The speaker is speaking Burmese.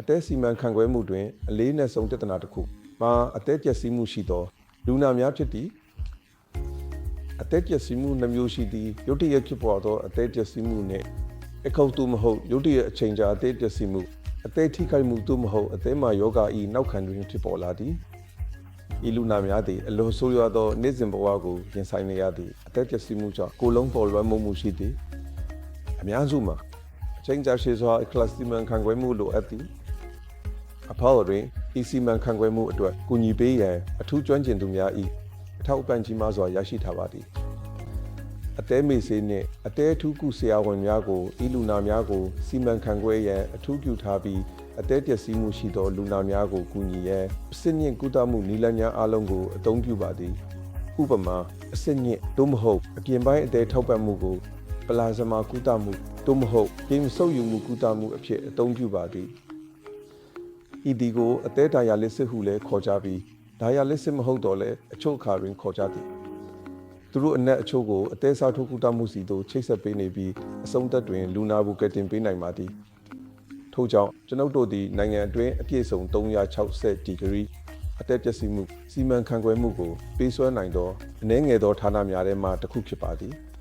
အသက်စီမံခန့်ခွဲမှုတွင်အလေးနက်ဆုံးပြဿနာတစ်ခုမှာအသက်ကျက်စီးမှုရှိသောလူနာများဖြစ်သည့်အသက်ကျက်စီးမှုနှမျိုးရှိသည့်ရုတ်တရက်ဖြစ်ပေါ်သောအသက်ကျက်စီးမှုနှင့်အခောက်တူမဟုတ်ရုတ်တရက်အချိန်ကြာအသက်ကျက်စီးမှုအသက်ထိခိုက်မှုသို့မဟုတ်အသက်မှာယောဂ၏နောက်ခံတွင်ဖြစ်ပေါ်လာသည်ဤလူနာများသည်အလိုဆိုးရွားသောနေ့စဉ်ဘဝကိုရင်ဆိုင်နေရသည့်အသက်ကျက်စီးမှုကြောင့်ကိုယ်လုံးပေါ်လွှမ်းမိုးမှုရှိသည်အများစုမှာအချိန်ကြာရှည်စွာကလပ်စီမန်ခံခွဲမှုလိုအပ်သည် အဖော်တွင်ဤစီမံခန့်ခွဲမှုအတွက်ကူညီပေးရန်အထူးကျွမ်းကျင်သူများ၏အထောက်အပံ့ကြီးမားစွာရရှိထားပါသည်အသေးမေဆေးနှင့်အသေးအထူးကုဆရာဝန်များကိုဤလူနာများကိုစီမံခန့်ခွဲရန်အထူးပြုထားပြီးအသေးပျက်စီးမှုရှိသောလူနာများကိုကူညီရန်အစစ်ညစ်ကုသမှုနည်းလမ်းများအားလုံးကိုအသုံးပြုပါသည်ဥပမာအစစ်ညစ်သို့မဟုတ်အပြင်ပိုင်းအသေးထောက်ပံ့မှုကိုပလာဇမာကုသမှုသို့မဟုတ်ဂိမ်းဆုပ်ယူမှုကုသမှုအဖြစ်အသုံးပြုပါသည် ဤဒီကိုအသေးဒါယာလစ်စစ်ဟုလည်းခေါ်ကြပြီးဒါယာလစ်စစ်မဟုတ်တော့လဲအချို့အခါတွင်ခေါ်ကြသည်သူတို့အနက်အချို့ကိုအသေးစားထုတ်ကူတမှုစီသို့ချိတ်ဆက်ပေးနေပြီးအဆုံးသက်တွင်လူနာဘူးကတင်ပေးနိုင်ပါသည်ထို့ကြောင့်ကျွန်ုပ်တို့သည်နိုင်ငံအတွင်းအပြည့်စုံ360ဒီဂရီအသက်ပျက်စီးမှုစီမံခန့်ခွဲမှုကိုပေးစွမ်းနိုင်သောအနည်းငယ်သောဌာနများထဲမှတစ်ခုဖြစ်ပါသည်။